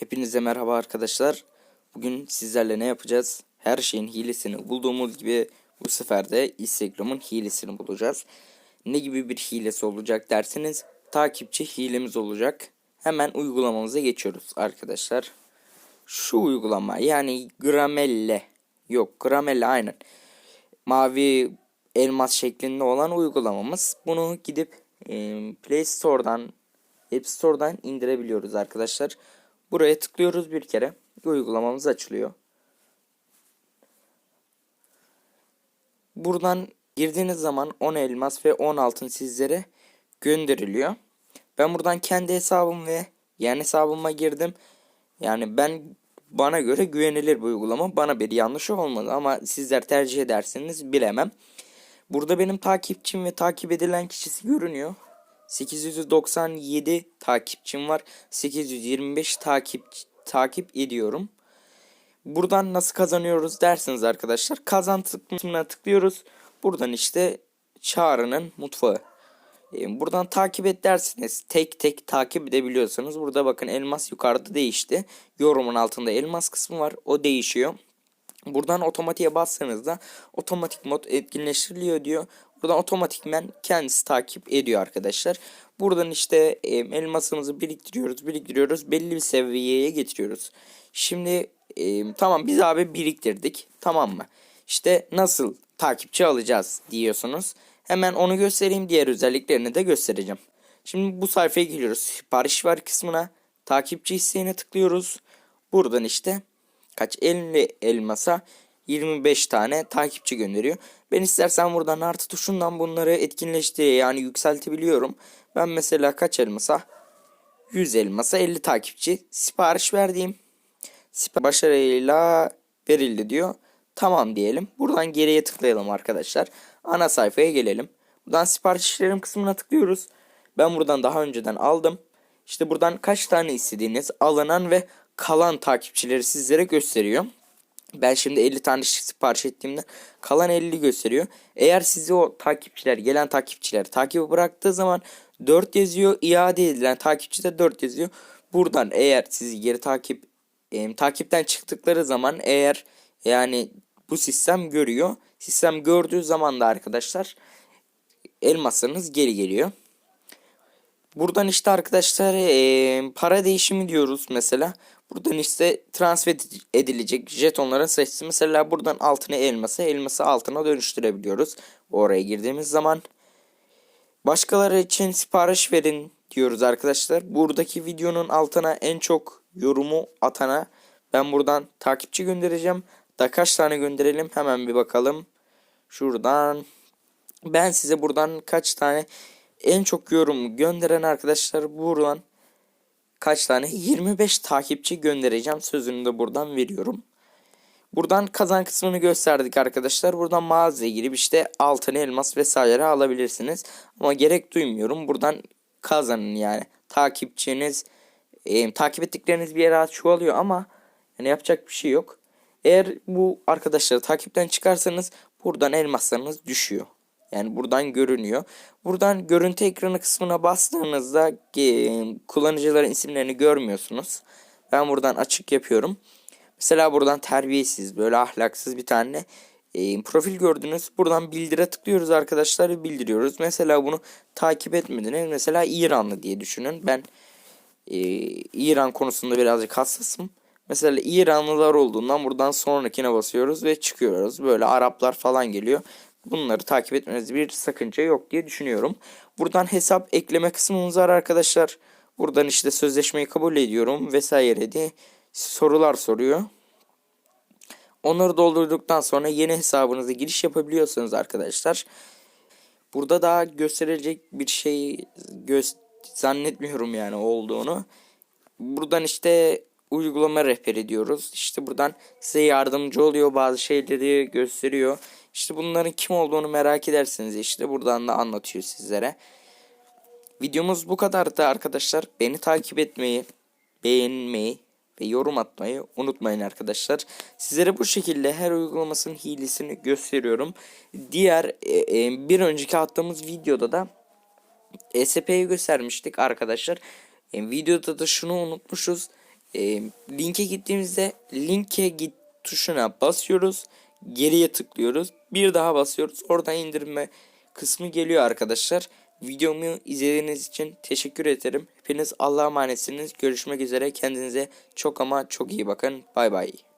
Hepinize merhaba arkadaşlar. Bugün sizlerle ne yapacağız? Her şeyin hilesini bulduğumuz gibi bu sefer de Instagram'ın hilesini bulacağız. Ne gibi bir hilesi olacak derseniz takipçi hilemiz olacak. Hemen uygulamamıza geçiyoruz arkadaşlar. Şu uygulama yani Gramelle yok Gramelle aynen. Mavi elmas şeklinde olan uygulamamız. Bunu gidip e, Play Store'dan App Store'dan indirebiliyoruz arkadaşlar. Buraya tıklıyoruz bir kere. Uygulamamız açılıyor. Buradan girdiğiniz zaman 10 elmas ve 10 altın sizlere gönderiliyor. Ben buradan kendi hesabım ve yani hesabıma girdim. Yani ben bana göre güvenilir bir uygulama. Bana bir yanlış olmadı ama sizler tercih ederseniz bilemem. Burada benim takipçim ve takip edilen kişisi görünüyor. 897 takipçim var. 825 takip takip ediyorum. Buradan nasıl kazanıyoruz dersiniz arkadaşlar. Kazan tıklımına tıklıyoruz. Buradan işte çağrının mutfağı. Ee, Buradan takip et dersiniz. Tek tek takip edebiliyorsanız. Burada bakın elmas yukarıda değişti. Yorumun altında elmas kısmı var. O değişiyor. Buradan otomatiğe bassanız da otomatik mod etkinleştiriliyor diyor. Buradan otomatikmen kendisi takip ediyor arkadaşlar. Buradan işte e, elmasımızı biriktiriyoruz, biriktiriyoruz. Belli bir seviyeye getiriyoruz. Şimdi e, tamam biz abi biriktirdik. Tamam mı? İşte nasıl takipçi alacağız diyorsunuz. Hemen onu göstereyim. Diğer özelliklerini de göstereceğim. Şimdi bu sayfaya geliyoruz. Sipariş var kısmına. Takipçi isteğine tıklıyoruz. Buradan işte kaç 50 elmasa 25 tane takipçi gönderiyor. Ben istersen buradan artı tuşundan bunları etkinleştir yani yükseltebiliyorum. Ben mesela kaç elmasa 100 elmasa 50 takipçi sipariş verdiğim sipariş başarıyla verildi diyor. Tamam diyelim. Buradan geriye tıklayalım arkadaşlar. Ana sayfaya gelelim. Buradan siparişlerim kısmına tıklıyoruz. Ben buradan daha önceden aldım. İşte buradan kaç tane istediğiniz alınan ve kalan takipçileri sizlere gösteriyor. Ben şimdi 50 tane sipariş ettiğimde kalan 50 gösteriyor. Eğer sizi o takipçiler, gelen takipçiler takibi bıraktığı zaman 4 yazıyor. iade edilen takipçi de 4 yazıyor. Buradan eğer sizi geri takip e, takipten çıktıkları zaman eğer yani bu sistem görüyor. Sistem gördüğü zaman da arkadaşlar elmaslarınız geri geliyor. Buradan işte arkadaşlar e, para değişimi diyoruz mesela. Buradan işte transfer edilecek jetonların sayısı. Mesela buradan altına elması, elması altına dönüştürebiliyoruz. Oraya girdiğimiz zaman. Başkaları için sipariş verin diyoruz arkadaşlar. Buradaki videonun altına en çok yorumu atana ben buradan takipçi göndereceğim. Da kaç tane gönderelim hemen bir bakalım. Şuradan ben size buradan kaç tane en çok yorum gönderen arkadaşlar buradan kaç tane 25 takipçi göndereceğim sözünü de buradan veriyorum. Buradan kazan kısmını gösterdik arkadaşlar. Buradan mağazaya girip işte altın elmas vesaire alabilirsiniz. Ama gerek duymuyorum. Buradan kazanın yani. Takipçiniz e, takip ettikleriniz bir yere çoğalıyor ama yani yapacak bir şey yok. Eğer bu arkadaşları takipten çıkarsanız buradan elmaslarınız düşüyor. Yani buradan görünüyor. Buradan görüntü ekranı kısmına bastığınızda e, kullanıcıların isimlerini görmüyorsunuz. Ben buradan açık yapıyorum. Mesela buradan terbiyesiz böyle ahlaksız bir tane e, profil gördünüz. Buradan bildire tıklıyoruz arkadaşlar bildiriyoruz. Mesela bunu takip etmediniz. Mesela İranlı diye düşünün. Ben e, İran konusunda birazcık hassasım. Mesela İranlılar olduğundan buradan sonrakine basıyoruz ve çıkıyoruz. Böyle Araplar falan geliyor. Bunları takip etmenizde bir sakınca yok diye düşünüyorum. Buradan hesap ekleme kısmımız var arkadaşlar. Buradan işte sözleşmeyi kabul ediyorum vesaire diye sorular soruyor. Onları doldurduktan sonra yeni hesabınıza giriş yapabiliyorsunuz arkadaşlar. Burada daha gösterilecek bir şey gö zannetmiyorum yani olduğunu. Buradan işte uygulama rehberi diyoruz. İşte buradan size yardımcı oluyor bazı şeyleri gösteriyor. İşte bunların kim olduğunu merak ederseniz işte buradan da anlatıyor sizlere. Videomuz bu kadardı arkadaşlar. Beni takip etmeyi, beğenmeyi ve yorum atmayı unutmayın arkadaşlar. Sizlere bu şekilde her uygulamasının hilesini gösteriyorum. Diğer e, e, bir önceki attığımız videoda da ESP'yi göstermiştik arkadaşlar. E, videoda da şunu unutmuşuz. E, linke gittiğimizde linke git tuşuna basıyoruz. Geriye tıklıyoruz. Bir daha basıyoruz. Oradan indirme kısmı geliyor arkadaşlar. Videomu izlediğiniz için teşekkür ederim. Hepiniz Allah'a emanetsiniz. Görüşmek üzere. Kendinize çok ama çok iyi bakın. Bay bay.